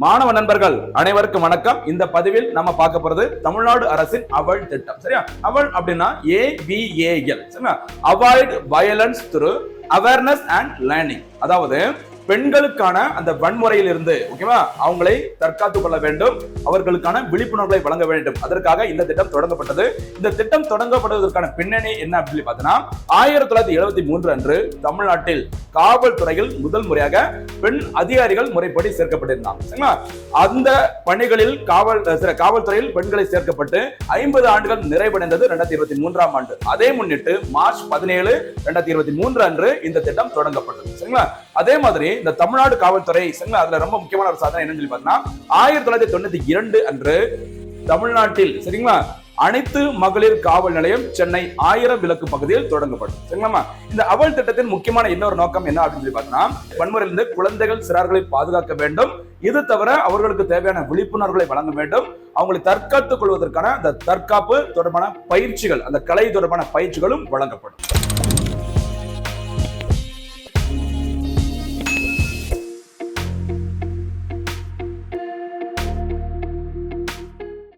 மாணவ நண்பர்கள் அனைவருக்கும் வணக்கம். இந்த பதிவில் நம்ம பார்க்க போறது தமிழ்நாடு அரசின் அவள் திட்டம். சரியா? அவள் அப்படின்னா ஏபிஏஎல் சரியா? Avoid violence through awareness and learning அதாவது பெண்களுக்கான அந்த வன்முறையில் இருந்து ஓகேவா அவங்களை தற்காத்துக் கொள்ள வேண்டும். அவர்களுக்கான விழிப்புணர்வுகளை வழங்க வேண்டும். அதற்காக இந்த திட்டம் தொடங்கப்பட்டது. இந்த திட்டம் தொடங்கப்படுவதற்கான பின்னணி என்ன அப்படின்னு பார்த்தீங்கன்னா ஆயிரத்தி தொள்ளாயிரத்தி எழுபத்தி மூன்று அன்று தமிழ்நாட்டில் காவல்துறையில் முதல் முறையாக பெண் அதிகாரிகள் முறைப்படி சேர்க்கப்பட்டிருந்தாங்க சரிங்களா? அந்த பணிகளில் காவல் சில காவல்துறையில் பெண்களை சேர்க்கப்பட்டு ஐம்பது ஆண்டுகள் நிறைவடைந்தது ரெண்டாயிரத்தி இருபத்தி மூன்றாம் ஆண்டு. அதை முன்னிட்டு மார்ச் பதினேழு ரெண்டாயிரத்தி இருபத்தி மூன்று அன்று இந்த திட்டம் தொடங்கப்பட்டது. சரிங்களா? அதே மாதிரி இந்த தமிழ்நாடு காவல்துறை சரிங்களா? அதுல ரொம்ப முக்கியமான ஒரு சாதனை என்னன்னு சொல்லி பார்த்தீங்கன்னா ஆயிரத்தி தொள்ளாயிரத்தி தொண்ணூத்தி இரண்டு அன்று தமிழ்நாட்டில் சரிங்களா? அனைத்து மகளிர் காவல் நிலையம் சென்னை ஆயிரம் விளக்கு பகுதியில் தொடங்கப்படும். சரிங்களா இந்த அவல் திட்டத்தின் முக்கியமான இன்னொரு நோக்கம் என்ன அப்படின்னு சொல்லி பார்த்தோம்னா வன்முறையிலிருந்து குழந்தைகள் சிறார்களை பாதுகாக்க வேண்டும். இது தவிர அவர்களுக்கு தேவையான விழிப்புணர்வுகளை வழங்க வேண்டும். அவங்களை தற்காத்துக் கொள்வதற்கான அந்த தற்காப்பு தொடர்பான பயிற்சிகள் அந்த கலை தொடர்பான பயிற்சிகளும் வழங்கப்படும்.